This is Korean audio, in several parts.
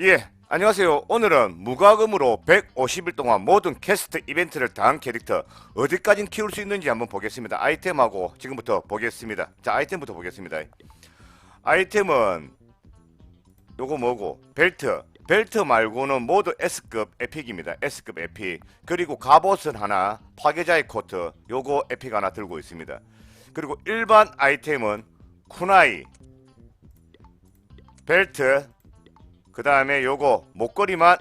예, 안녕하세요. 오늘은 무과금으로 150일 동안 모든 캐스트 이벤트를 다한 캐릭터 어디까지 키울 수 있는지 한번 보겠습니다. 아이템하고 지금부터 보겠습니다. 자, 아이템부터 보겠습니다. 아이템은 요거 뭐고 벨트 벨트 말고는 모두 S급 에픽입니다. S급 에픽 그리고 갑옷은 하나 파괴자의 코트 요거 에픽 하나 들고 있습니다. 그리고 일반 아이템은 쿠나이 벨트 그 다음에 요거 목걸이만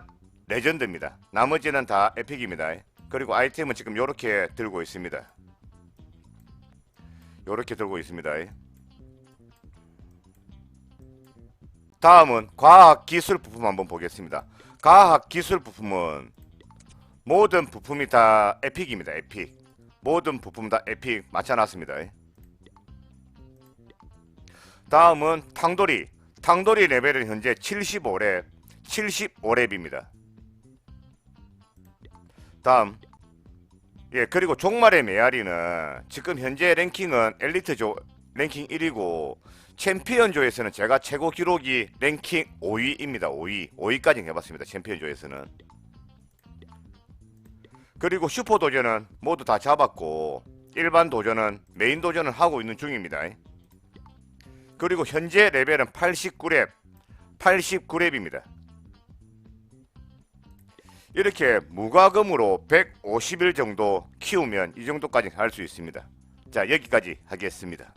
레전드입니다. 나머지는 다 에픽입니다. 그리고 아이템은 지금 요렇게 들고 있습니다. 요렇게 들고 있습니다. 다음은 과학 기술 부품 한번 보겠습니다. 과학 기술 부품은 모든 부품이 다 에픽입니다. 에픽. 모든 부품 다 에픽 맞춰놨습니다. 다음은 탕돌이. 탕돌이 레벨은 현재 75렙, 75렙입니다. 다음. 예, 그리고 종말의 메아리는 지금 현재 랭킹은 엘리트조 랭킹 1위고 챔피언조에서는 제가 최고 기록이 랭킹 5위입니다. 5위. 5위까지 해봤습니다. 챔피언조에서는. 그리고 슈퍼 도전은 모두 다 잡았고 일반 도전은 메인 도전을 하고 있는 중입니다. 그리고 현재 레벨은 89렙, 89렙입니다. 이렇게 무과금으로 150일 정도 키우면 이 정도까지 할 수 있습니다. 자, 여기까지 하겠습니다.